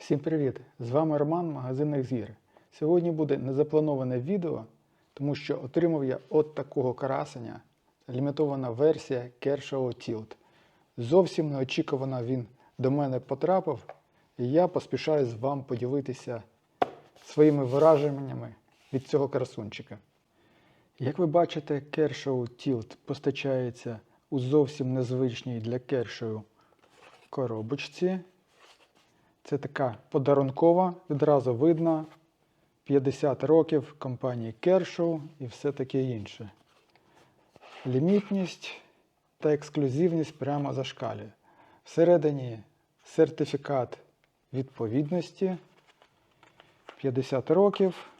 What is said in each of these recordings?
Всім привіт! З вами Роман, магазинних зір. Сьогодні буде незаплановане відео, тому що отримав я от такого красення, лімітована версія Kershaw Tilt. Зовсім неочікувано він до мене потрапив, і я поспішаю з вам поділитися своїми враженнями від цього красунчика. Як ви бачите, Kershaw Tilt постачається у зовсім незвичній для Kershaw коробочці. Це така подарункова, відразу видно 50 років компанії Kershaw і все таке інше. Лімітність та ексклюзивність прямо зашкалює. Всередині сертифікат відповідності 50 років,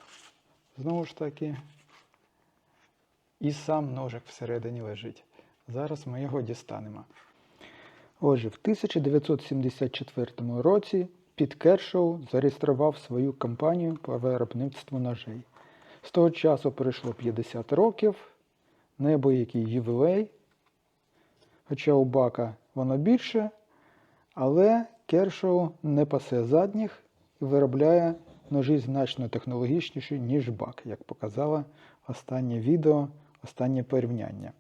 знову ж таки, і сам ножик всередині лежить. Зараз ми його дістанемо. Отже, в 1974 році Піт Кершоу зареєстрував свою компанію по виробництву ножей. З того часу пройшло 50 років, небо який ювілей, хоча у бака воно більше, але Кершоу не пасе задніх і виробляє ножі значно технологічніші, ніж бак, як показало останнє відео, останнє порівняння.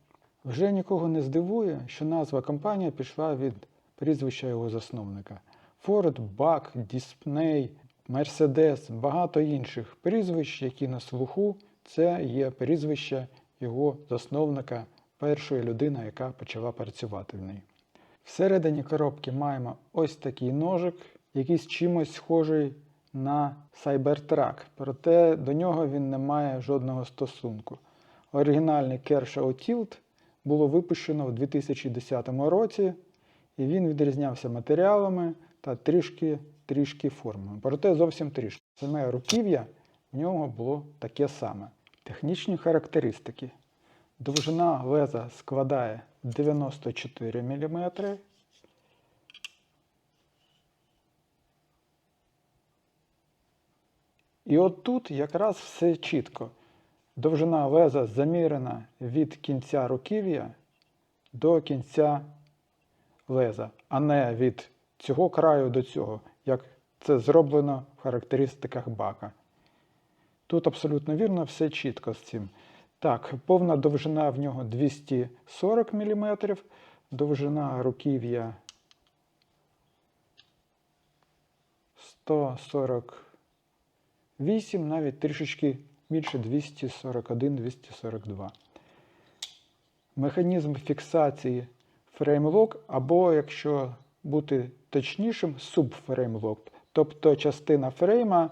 Вже нікого не здивує, що назва компанії пішла від прізвища його засновника. Ford, Бак, Disney, Mercedes, багато інших прізвищ, які на слуху, це є прізвище його засновника, першої людини, яка почала працювати в ній. Всередині коробки маємо ось такий ножик, який з чимось схожий на Cybertruck, проте до нього він не має жодного стосунку. Оригінальний Kershaw Tilt було випущено в 2010 році, і він відрізнявся матеріалами та трішки трішки формами. Проте зовсім трішки. Саме руків'я в нього було таке саме. Технічні характеристики. Довжина леза складає 94 мм. І от тут якраз все чітко. Довжина леза замірена від кінця руків'я до кінця леза, а не від цього краю до цього, як це зроблено в характеристиках бака. Тут абсолютно вірно, все чітко з цим. Так, повна довжина в нього 240 мм, довжина руків'я 148, навіть трішечки більше 241-242. Механізм фіксації фреймлок, або, якщо бути точнішим, субфреймлок. Тобто частина фрейма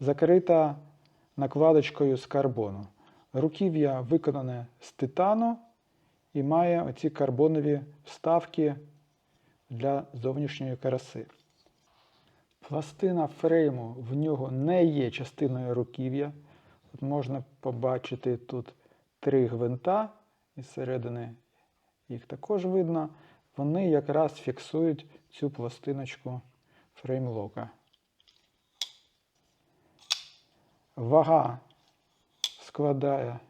закрита накладочкою з карбону. Руків'я виконане з титану і має оці карбонові вставки для зовнішньої краси. Пластина фрейму в нього не є частиною руків'я. От можна побачити тут три гвинта, і зсередини їх також видно. Вони якраз фіксують цю пластиночку фреймлока. Вага складає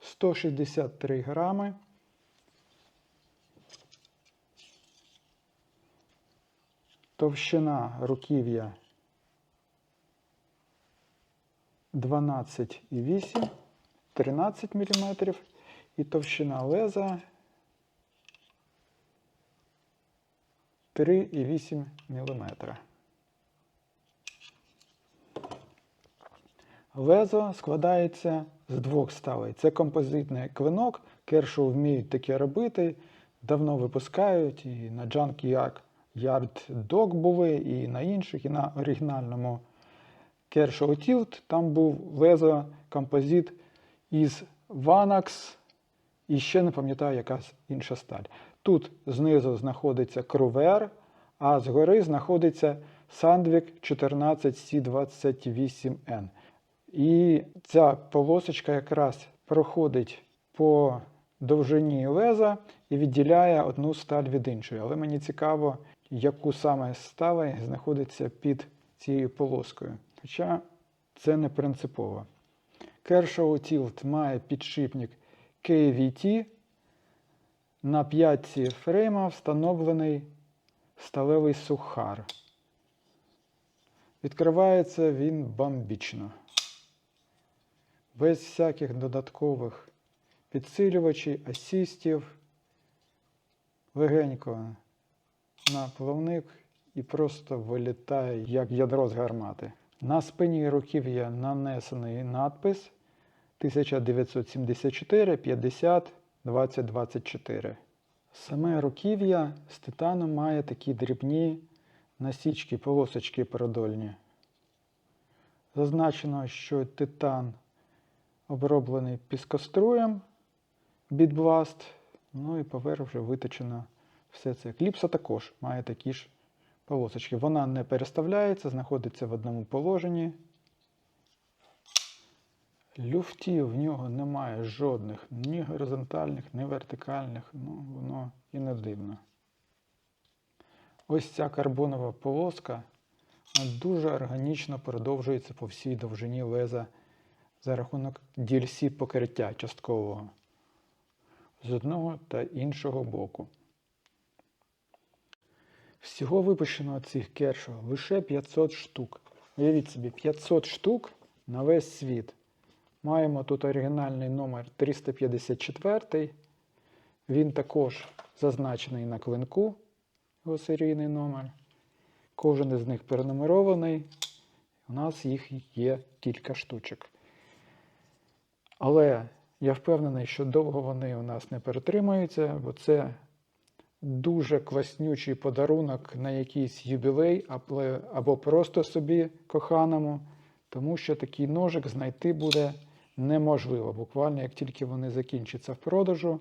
163 грами. Товщина руків'я 12,8, 13 мм і товщина леза 3,8 мм. Лезо складається з двох сталей. Це композитний клинок. Кершу вміють таке робити. Давно випускають і на Junkyard Yard Dog були, і на інших, і на оригінальному Kershaw Tilt. Там був лезо композит із Vanax, і ще не пам'ятаю, якась інша сталь. Тут знизу знаходиться крувер, а згори знаходиться Sandvik 14C28N. І ця полосочка якраз проходить по довжині леза і відділяє одну сталь від іншої. Але мені цікаво, яку саме сталь знаходиться під цією полоскою. Хоча це не принципово. Kershaw Tilt має підшипник KVT. На п'ятці фрейма встановлений сталевий сухар. Відкривається він бомбічно. Без всяких додаткових підсилювачів, асістів. Легенько на плавник і просто вилітає, як ядро з гармати. На спині руків'я нанесений надпис 1974 50 2024. Саме руків'я з титану має такі дрібні насічки, полосочки продольні. Зазначено, що титан оброблений піскоструєм бідбласт, ну і поверх вже виточено все це. Кліпса також має такі ж полосочки. Вона не переставляється, знаходиться в одному положенні. Люфтів в нього немає жодних, ні горизонтальних, ні вертикальних, ну воно і не дивно. Ось ця карбонова полоска дуже органічно продовжується по всій довжині леза за рахунок DLC покриття часткового з одного та іншого боку. Всього випущено цих кершо лише 500 штук. Уявіть собі, 500 штук на весь світ. Маємо тут оригінальний номер 354. Він також зазначений на клинку, його серійний номер. Кожен із них перенумерований. У нас їх є кілька штучок. Але я впевнений, що довго вони у нас не перетримаються, бо це дуже класнючий подарунок на якийсь юбілей або- просто собі коханому, тому що такий ножик знайти буде неможливо. Буквально як тільки вони закінчаться в продажу,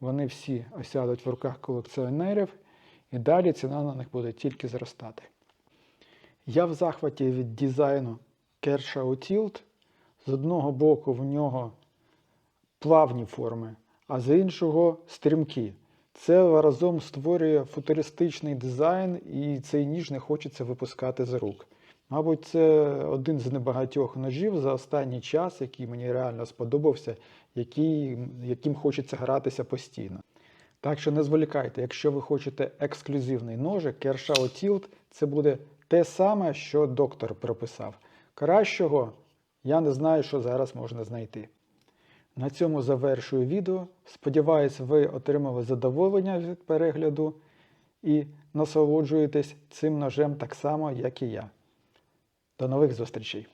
вони всі осядуть в руках колекціонерів, і далі ціна на них буде тільки зростати. Я в захваті від дизайну Kershaw Tilt. З одного боку в нього плавні форми, а з іншого стрімкі. Це разом створює футуристичний дизайн, і цей ніж не хочеться випускати з рук. Мабуть, це один з небагатьох ножів за останній час, який мені реально сподобався, який, яким хочеться гратися постійно. Так що не зволікайте, якщо ви хочете ексклюзивний ножик, Kershaw Tilt – це буде те саме, що доктор прописав. Кращого я не знаю, що зараз можна знайти. На цьому завершую відео. Сподіваюсь, ви отримали задоволення від перегляду і насолоджуєтесь цим ножем так само, як і я. До нових зустрічей!